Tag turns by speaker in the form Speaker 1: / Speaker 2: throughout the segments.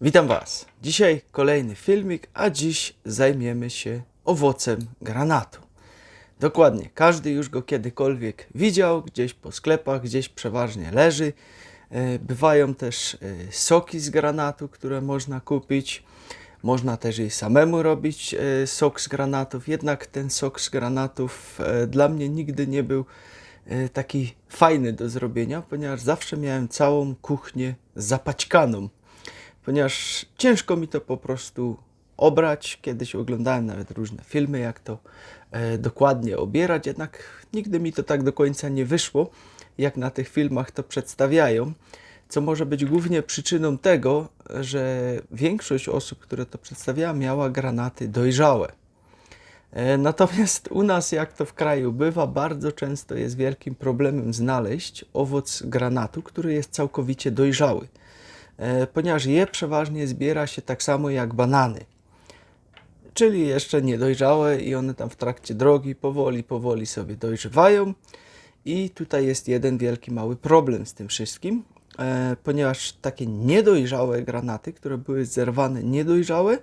Speaker 1: Witam Was. Dzisiaj kolejny filmik, a dziś zajmiemy się owocem granatu. Dokładnie, każdy już go kiedykolwiek widział, gdzieś po sklepach, gdzieś przeważnie leży. E, Bywają też e, soki z granatu, które można kupić. Można też i samemu robić e, sok z granatów, jednak ten sok z granatów dla mnie nigdy nie był taki fajny do zrobienia, ponieważ zawsze miałem całą kuchnię zapaćkaną ponieważ ciężko mi to po prostu obrać. Kiedyś oglądałem nawet różne filmy, jak to e, dokładnie obierać, jednak nigdy mi to tak do końca nie wyszło, jak na tych filmach to przedstawiają. Co może być głównie przyczyną tego, że większość osób, które to przedstawiała, miała granaty dojrzałe. E, Natomiast u nas, jak to w kraju bywa, bardzo często jest wielkim problemem znaleźć owoc granatu, który jest całkowicie dojrzały, ponieważ je przeważnie zbiera się tak samo jak banany, czyli jeszcze niedojrzałe i one tam w trakcie drogi powoli, powoli sobie dojrzewają. I tutaj jest jeden wielki mały problem z tym wszystkim, e, ponieważ takie niedojrzałe granaty, które były zerwane niedojrzałe,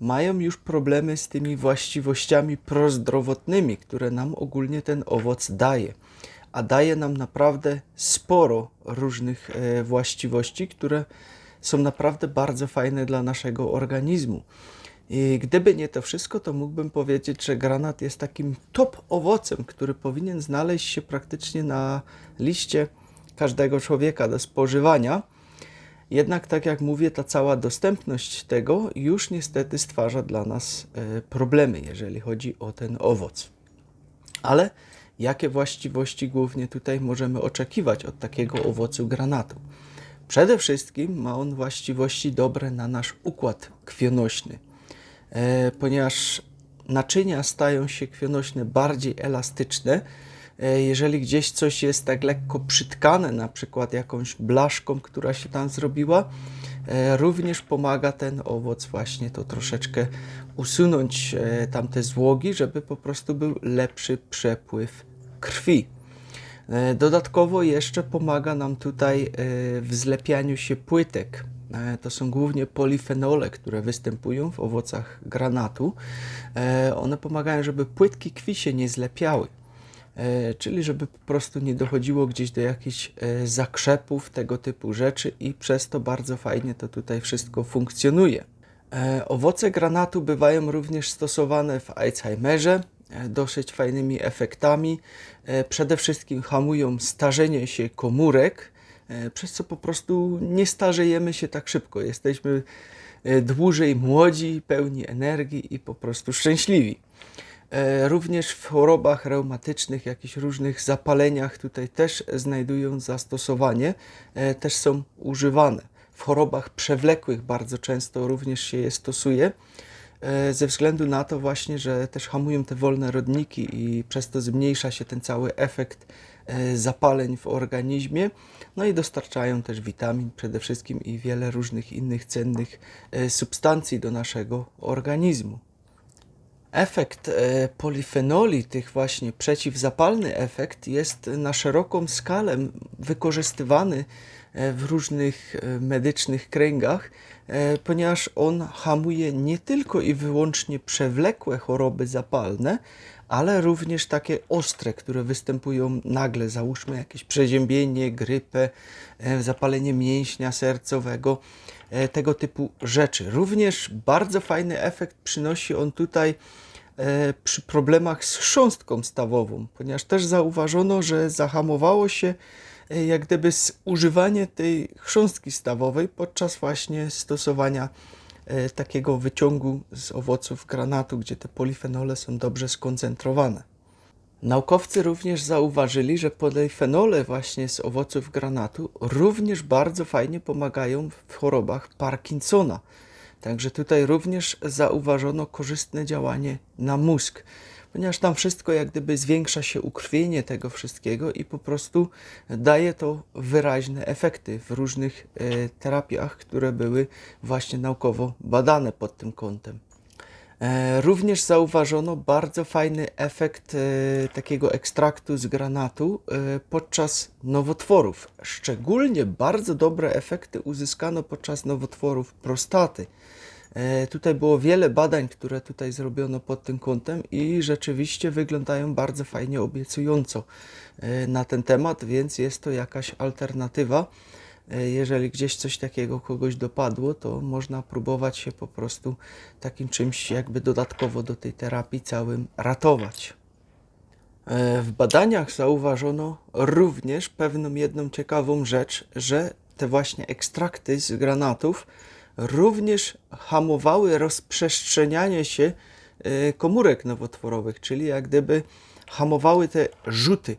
Speaker 1: mają już problemy z tymi właściwościami prozdrowotnymi, które nam ogólnie ten owoc daje. A daje nam naprawdę sporo różnych e, właściwości, które są naprawdę bardzo fajne dla naszego organizmu. I gdyby nie to wszystko, to mógłbym powiedzieć, że granat jest takim top owocem, który powinien znaleźć się praktycznie na liście każdego człowieka do spożywania. Jednak, tak jak mówię, ta cała dostępność tego już niestety stwarza dla nas e, problemy, jeżeli chodzi o ten owoc. Ale jakie właściwości głównie tutaj możemy oczekiwać od takiego owocu granatu? Przede wszystkim ma on właściwości dobre na nasz układ krwionośny, e, ponieważ naczynia stają się krwionośne bardziej elastyczne. E, jeżeli gdzieś coś jest tak lekko przytkane, na przykład jakąś blaszką, która się tam zrobiła, e, również pomaga ten owoc właśnie to troszeczkę usunąć tamte złogi, żeby po prostu był lepszy przepływ krwi. E, Dodatkowo jeszcze pomaga nam tutaj e, w zlepianiu się płytek. E, To są głównie polifenole, które występują w owocach granatu. One pomagają, żeby płytki krwi się nie zlepiały. Czyli żeby po prostu nie dochodziło gdzieś do jakichś zakrzepów, tego typu rzeczy i przez to bardzo fajnie to tutaj wszystko funkcjonuje. Owoce granatu bywają również stosowane w Alzheimerze, dosyć fajnymi efektami. E, Przede wszystkim hamują starzenie się komórek, e, przez co po prostu nie starzejemy się tak szybko. Jesteśmy e, dłużej młodzi, pełni energii i po prostu szczęśliwi. E, Również w chorobach reumatycznych, jakichś różnych zapaleniach tutaj też znajdują zastosowanie, e, też są używane. W chorobach przewlekłych bardzo często również się je stosuje, e, ze względu na to właśnie, że też hamują te wolne rodniki i przez to zmniejsza się ten cały efekt e, zapaleń w organizmie, no i dostarczają też witamin przede wszystkim i wiele różnych innych cennych e, substancji do naszego organizmu. Efekt e, polifenoli, tych właśnie przeciwzapalny efekt, jest na szeroką skalę wykorzystywany e, w różnych e, medycznych kręgach, e, ponieważ on hamuje nie tylko i wyłącznie przewlekłe choroby zapalne, ale również takie ostre, które występują nagle, załóżmy jakieś przeziębienie, grypę, e, zapalenie mięśnia sercowego, e, tego typu rzeczy. Również bardzo fajny efekt przynosi on tutaj e, przy problemach z chrząstką stawową, ponieważ też zauważono, że zahamowało się e, jak gdyby zużywanie tej chrząstki stawowej podczas właśnie stosowania e, takiego wyciągu z owoców granatu, gdzie te polifenole są dobrze skoncentrowane. Naukowcy również zauważyli, że polifenole właśnie z owoców granatu również bardzo fajnie pomagają w chorobach Parkinsona. Także tutaj również zauważono korzystne działanie na mózg, ponieważ tam wszystko jak gdyby zwiększa się ukrwienie tego wszystkiego i po prostu daje to wyraźne efekty w różnych e, terapiach, które były właśnie naukowo badane pod tym kątem. E, Również zauważono bardzo fajny efekt e, takiego ekstraktu z granatu podczas nowotworów. Szczególnie bardzo dobre efekty uzyskano podczas nowotworów prostaty. E, Tutaj było wiele badań, które tutaj zrobiono pod tym kątem i rzeczywiście wyglądają bardzo fajnie, obiecująco e, na ten temat, więc jest to jakaś alternatywa. E, Jeżeli gdzieś coś takiego kogoś dopadło, to można próbować się po prostu takim czymś jakby dodatkowo do tej terapii całym ratować. W badaniach zauważono również pewną jedną ciekawą rzecz, że te właśnie ekstrakty z granatów również hamowały rozprzestrzenianie się e, komórek nowotworowych, czyli jak gdyby hamowały te rzuty,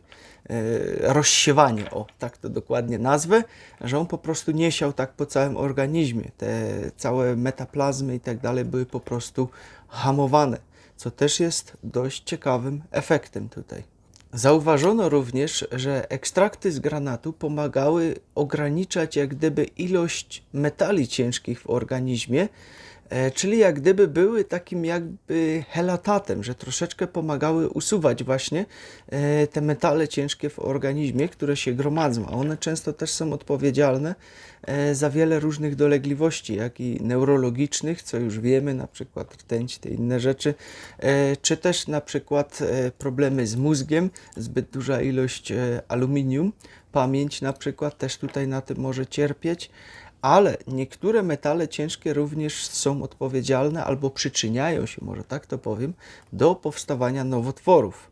Speaker 1: e, rozsiewanie, o tak to dokładnie nazwę, że on po prostu nie siał tak po całym organizmie. Te całe metaplazmy i tak dalej były po prostu hamowane, co też jest dość ciekawym efektem tutaj. Zauważono również, że ekstrakty z granatu pomagały ograniczać jak gdyby ilość metali ciężkich w organizmie, czyli jak gdyby były takim jakby helatatem, że troszeczkę pomagały usuwać właśnie e, te metale ciężkie w organizmie, które się gromadzą, a one często też są odpowiedzialne e, za wiele różnych dolegliwości, jak i neurologicznych, co już wiemy, na przykład rtęć, te inne rzeczy, e, czy też na przykład e, problemy z mózgiem, zbyt duża ilość e, aluminium, pamięć na przykład też tutaj na tym może cierpieć, ale niektóre metale ciężkie również są odpowiedzialne albo przyczyniają się, może tak to powiem, do powstawania nowotworów.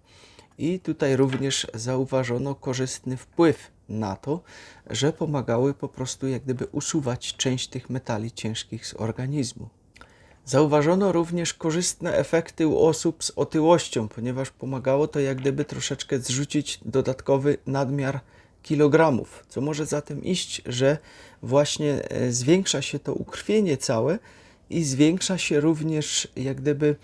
Speaker 1: I tutaj również zauważono korzystny wpływ na to, że pomagały po prostu jak gdyby usuwać część tych metali ciężkich z organizmu. Zauważono również korzystne efekty u osób z otyłością, ponieważ pomagało to jak gdyby troszeczkę zrzucić dodatkowy nadmiar kilogramów, co może za tym iść, że właśnie e, zwiększa się to ukrwienie całe i zwiększa się również jak gdyby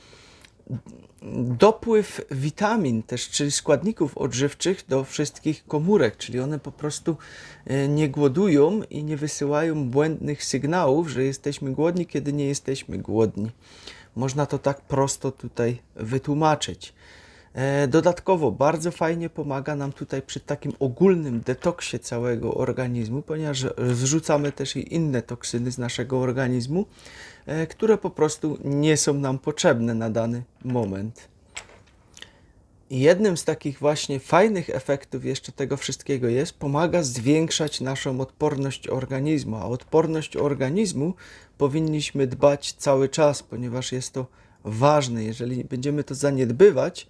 Speaker 1: dopływ witamin też, czyli składników odżywczych do wszystkich komórek, czyli one po prostu e, nie głodują i nie wysyłają błędnych sygnałów, że jesteśmy głodni, kiedy nie jesteśmy głodni. Można to tak prosto tutaj wytłumaczyć. E, Dodatkowo bardzo fajnie pomaga nam tutaj przy takim ogólnym detoksie całego organizmu, ponieważ zrzucamy też i inne toksyny z naszego organizmu, e, które po prostu nie są nam potrzebne na dany moment. Jednym z takich właśnie fajnych efektów jeszcze tego wszystkiego jest, pomaga zwiększać naszą odporność organizmu, a odporność organizmu powinniśmy dbać cały czas, ponieważ jest to ważne. Jeżeli będziemy to zaniedbywać,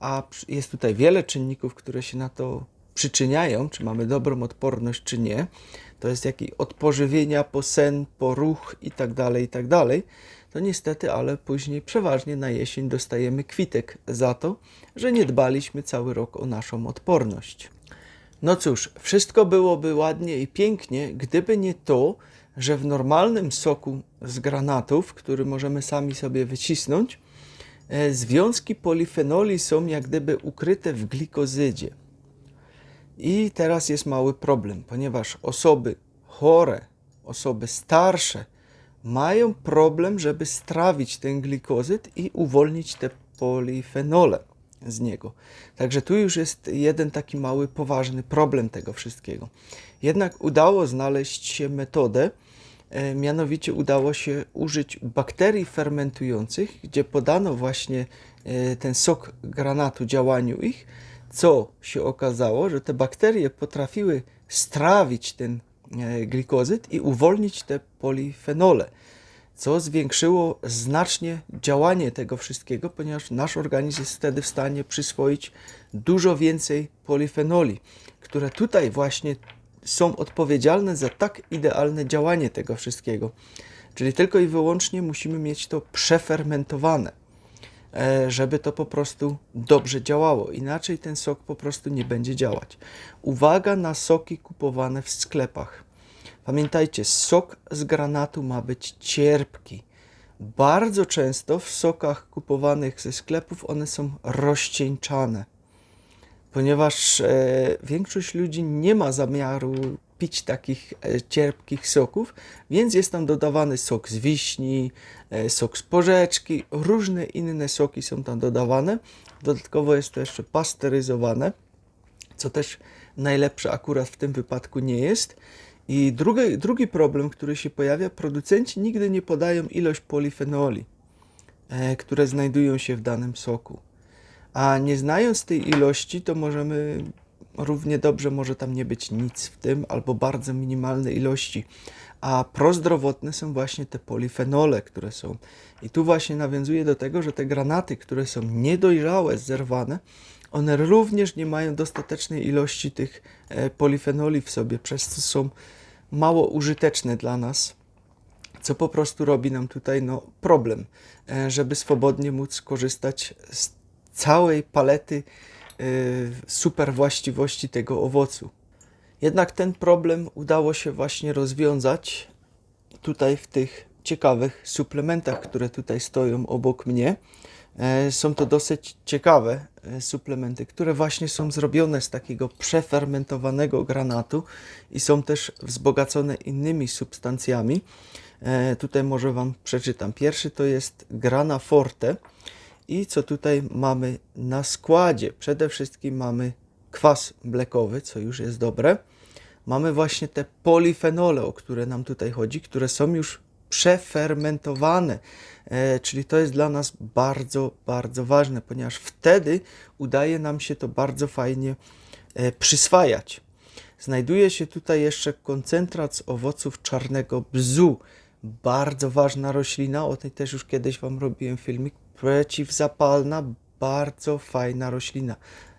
Speaker 1: a jest tutaj wiele czynników, które się na to przyczyniają, czy mamy dobrą odporność, czy nie. To jest jak i od pożywienia, po sen, po ruch i tak dalej, i tak. To niestety, ale później przeważnie na jesień dostajemy kwitek za to, że nie dbaliśmy cały rok o naszą odporność. No cóż, wszystko byłoby ładnie i pięknie, gdyby nie to, że w normalnym soku z granatów, który możemy sami sobie wycisnąć, związki polifenoli są jak gdyby ukryte w glikozydzie. I teraz jest mały problem, ponieważ osoby chore, osoby starsze mają problem, żeby strawić ten glikozyd i uwolnić te polifenole z niego. Także tu już jest jeden taki mały, poważny problem tego wszystkiego. Jednak udało znaleźć się metodę, e, mianowicie udało się użyć bakterii fermentujących, gdzie podano właśnie e, ten sok granatu działaniu ich, co się okazało, że te bakterie potrafiły strawić ten e, glikozyd i uwolnić te polifenole, co zwiększyło znacznie działanie tego wszystkiego, ponieważ nasz organizm jest wtedy w stanie przyswoić dużo więcej polifenoli, które tutaj właśnie są odpowiedzialne za tak idealne działanie tego wszystkiego. Czyli tylko i wyłącznie musimy mieć to przefermentowane e, żeby to po prostu dobrze działało. Inaczej ten sok po prostu nie będzie działać. Uwaga na soki kupowane w sklepach. Pamiętajcie, sok z granatu ma być cierpki. Bardzo często w sokach kupowanych ze sklepów one są rozcieńczane, ponieważ e, większość ludzi nie ma zamiaru pić takich e, cierpkich soków, więc jest tam dodawany sok z wiśni, e, sok z porzeczki, różne inne soki są tam dodawane. Dodatkowo jest to jeszcze pasteryzowane, co też najlepsze akurat w tym wypadku nie jest. I drugi, drugi problem, który się pojawia, producenci nigdy nie podają ilość polifenoli, które znajdują się w danym soku. A nie znając tej ilości, to możemy równie dobrze może tam nie być nic w tym, albo bardzo minimalne ilości. A prozdrowotne są właśnie te polifenole, które są. I tu właśnie nawiązuje do tego, że te granaty, które są niedojrzałe, zerwane, one również nie mają dostatecznej ilości tych e, polifenoli w sobie, przez co są mało użyteczne dla nas, co po prostu robi nam tutaj no, problem, e, żeby swobodnie móc korzystać z całej palety y, super właściwości tego owocu. Jednak ten problem udało się właśnie rozwiązać tutaj w tych ciekawych suplementach, które tutaj stoją obok mnie. E, są to dosyć ciekawe e, suplementy, które właśnie są zrobione z takiego przefermentowanego granatu i są też wzbogacone innymi substancjami. E, tutaj może Wam przeczytam. Pierwszy to jest Grana Forte. I co tutaj mamy na składzie? Przede wszystkim mamy kwas mlekowy, co już jest dobre. Mamy właśnie te polifenole, o które nam tutaj chodzi, które są już przefermentowane, e, czyli to jest dla nas bardzo, bardzo ważne, ponieważ wtedy udaje nam się to bardzo fajnie e, przyswajać. Znajduje się tutaj jeszcze koncentrat z owoców czarnego bzu. Bardzo ważna roślina, o tej też już kiedyś Wam robiłem filmik przeciwzapalna, bardzo fajna roślina.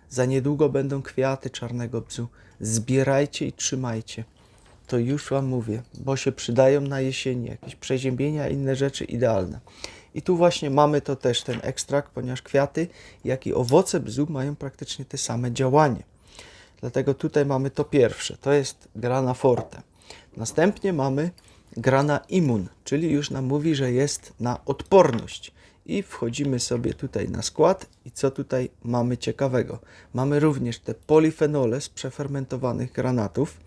Speaker 1: Za niedługo będą kwiaty czarnego bzu. Zbierajcie i trzymajcie. To już Wam mówię, bo się przydają na jesieni. Jakieś przeziębienia, inne rzeczy idealne. I tu właśnie mamy to też, ten ekstrakt, ponieważ kwiaty, jak i owoce bzu mają praktycznie te same działanie. Dlatego tutaj mamy to pierwsze, to jest grana forte. Następnie mamy grana immun, czyli już nam mówi, że jest na odporność i wchodzimy sobie tutaj na skład i co tutaj mamy ciekawego. Mamy również te polifenole z przefermentowanych granatów.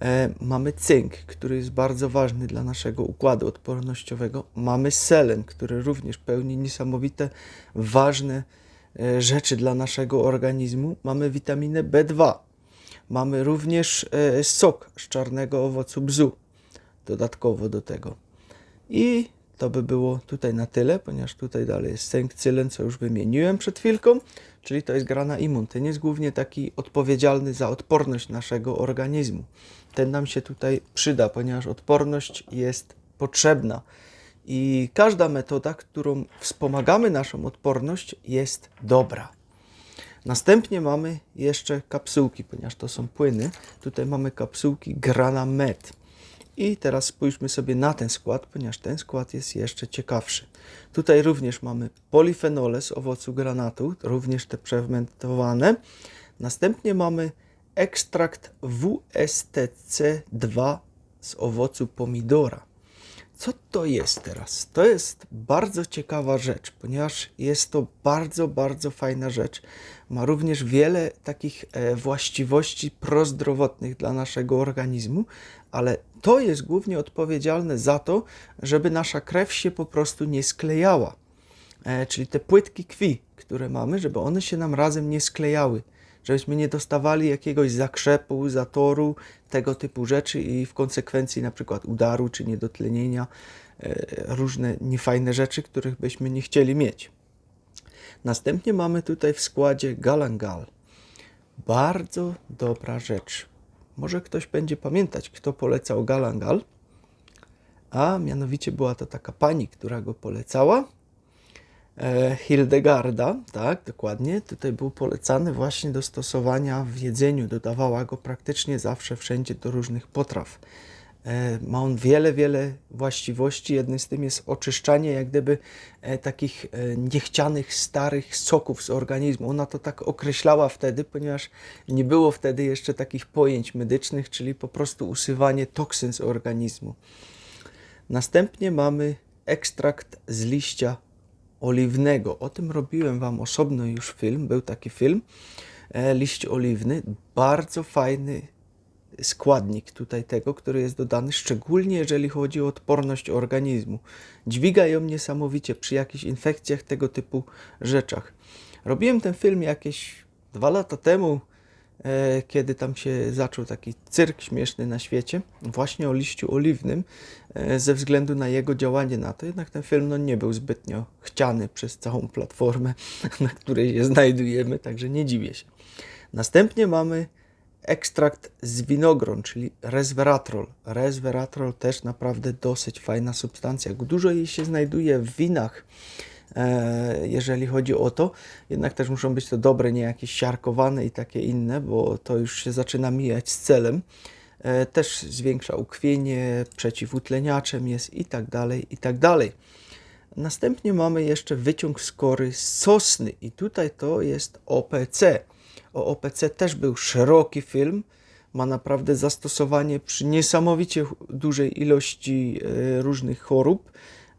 Speaker 1: E, mamy cynk, który jest bardzo ważny dla naszego układu odpornościowego. Mamy selen, który również pełni niesamowite, ważne e, rzeczy dla naszego organizmu. Mamy witaminę B2. Mamy również e, sok z czarnego owocu bzu dodatkowo do tego. I to by było tutaj na tyle, ponieważ tutaj dalej jest senkcylen, co już wymieniłem przed chwilką, czyli to jest grana immun. Ten jest głównie taki odpowiedzialny za odporność naszego organizmu. Ten nam się tutaj przyda, ponieważ odporność jest potrzebna. I każda metoda, którą wspomagamy naszą odporność, jest dobra. Następnie mamy jeszcze kapsułki, ponieważ to są płyny. Tutaj mamy kapsułki Grana Med. I teraz spójrzmy sobie na ten skład, ponieważ ten skład jest jeszcze ciekawszy. Tutaj również mamy polifenole z owocu granatu, również te przefermentowane. Następnie mamy ekstrakt WSTC2 z owocu pomidora. Co to jest teraz? To jest bardzo ciekawa rzecz, ponieważ jest to bardzo, bardzo fajna rzecz. Ma również wiele takich e, właściwości prozdrowotnych dla naszego organizmu, ale to jest głównie odpowiedzialne za to, żeby nasza krew się po prostu nie sklejała. E, czyli te płytki krwi, które mamy, żeby one się nam razem nie sklejały żebyśmy nie dostawali jakiegoś zakrzepu, zatoru, tego typu rzeczy i w konsekwencji na przykład udaru czy niedotlenienia, e, różne niefajne rzeczy, których byśmy nie chcieli mieć. Następnie mamy tutaj w składzie galangal. Bardzo dobra rzecz. Może ktoś będzie pamiętać, kto polecał galangal, a mianowicie była to taka pani, która go polecała E, Hildegarda, tak, dokładnie. Tutaj był polecany właśnie do stosowania w jedzeniu. Dodawała go praktycznie zawsze, wszędzie do różnych potraw. E, ma on wiele, wiele właściwości. Jednym z tym jest oczyszczanie jak gdyby e, takich niechcianych, starych soków z organizmu. Ona to tak określała wtedy, ponieważ nie było wtedy jeszcze takich pojęć medycznych, czyli po prostu usuwanie toksyn z organizmu. Następnie mamy ekstrakt z liścia oliwnego. O tym robiłem Wam osobno już film, był taki film, e, liść oliwny, bardzo fajny składnik tutaj tego, który jest dodany, szczególnie jeżeli chodzi o odporność organizmu. Dźwiga ją niesamowicie przy jakichś infekcjach, tego typu rzeczach. Robiłem ten film jakieś dwa lata temu, e, kiedy tam się zaczął taki cyrk śmieszny na świecie, właśnie o liściu oliwnym, e, ze względu na jego działanie na to. Jednak ten film no, nie był zbytnio chciany przez całą platformę, na której się znajdujemy, także nie dziwię się. Następnie mamy ekstrakt z winogron, czyli resveratrol. Resveratrol też naprawdę dosyć fajna substancja. Dużo jej się znajduje w winach, e, jeżeli chodzi o to. Jednak też muszą być to dobre, nie jakieś siarkowane i takie inne, bo to już się zaczyna mijać z celem. E, Też zwiększa ukrwienie, przeciwutleniaczem jest i tak dalej, i tak dalej. Następnie mamy jeszcze wyciąg skory z sosny i tutaj to jest OPC. O OPC też był szeroki film, ma naprawdę zastosowanie przy niesamowicie dużej ilości e, różnych chorób.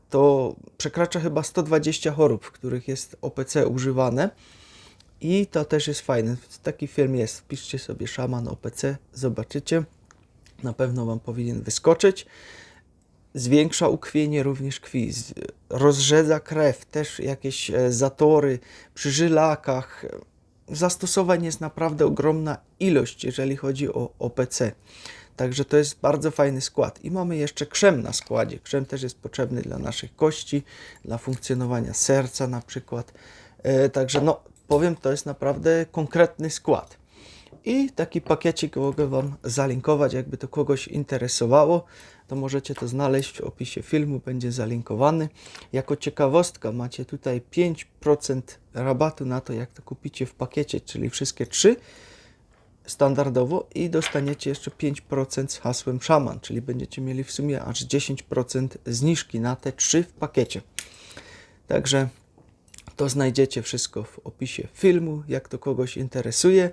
Speaker 1: To przekracza chyba 120 chorób, w których jest OPC używane. I to też jest fajne. Taki film jest. Wpiszcie sobie szaman OPC, zobaczycie. Na pewno Wam powinien wyskoczyć zwiększa ukrwienie również krwi, rozrzedza krew, też jakieś e, zatory przy żylakach. Zastosowań jest naprawdę ogromna ilość, jeżeli chodzi o OPC. Także to jest bardzo fajny skład. I mamy jeszcze krzem na składzie. Krzem też jest potrzebny dla naszych kości, dla funkcjonowania serca na przykład. E, Także no, powiem, to jest naprawdę konkretny skład. I taki pakiecik mogę Wam zalinkować, jakby to kogoś interesowało, to możecie to znaleźć w opisie filmu, będzie zalinkowany. Jako ciekawostka macie tutaj 5% rabatu na to, jak to kupicie w pakiecie, czyli wszystkie trzy standardowo i dostaniecie jeszcze 5% z hasłem szaman, czyli będziecie mieli w sumie aż 10% zniżki na te trzy w pakiecie. Także to znajdziecie wszystko w opisie filmu, jak to kogoś interesuje,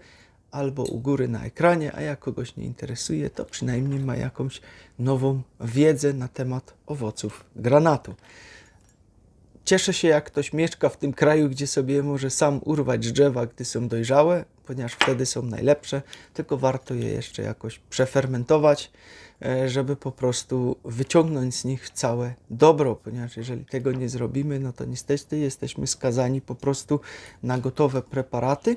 Speaker 1: albo u góry na ekranie, a jak kogoś nie interesuje, to przynajmniej ma jakąś nową wiedzę na temat owoców granatu. Cieszę się, jak ktoś mieszka w tym kraju, gdzie sobie może sam urwać drzewa, gdy są dojrzałe, ponieważ wtedy są najlepsze, tylko warto je jeszcze jakoś przefermentować, żeby po prostu wyciągnąć z nich całe dobro, ponieważ jeżeli tego nie zrobimy, no to niestety jesteśmy skazani po prostu na gotowe preparaty,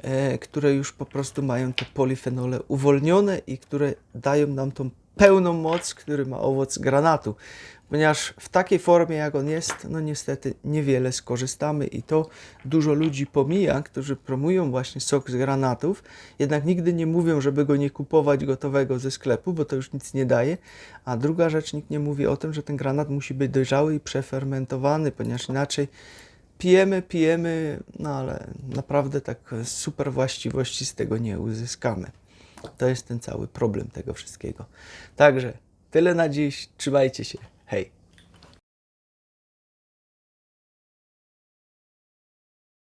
Speaker 1: e, które już po prostu mają te polifenole uwolnione i które dają nam tą pełną moc, który ma owoc granatu. Ponieważ w takiej formie, jak on jest, no niestety niewiele skorzystamy i to dużo ludzi pomija, którzy promują właśnie sok z granatów, jednak nigdy nie mówią, żeby go nie kupować gotowego ze sklepu, bo to już nic nie daje. A druga rzecz, nikt nie mówi o tym, że ten granat musi być dojrzały i przefermentowany, ponieważ inaczej pijemy, pijemy, no ale naprawdę tak super właściwości z tego nie uzyskamy. To jest ten cały problem tego wszystkiego. Także tyle na dziś. Trzymajcie się. hey,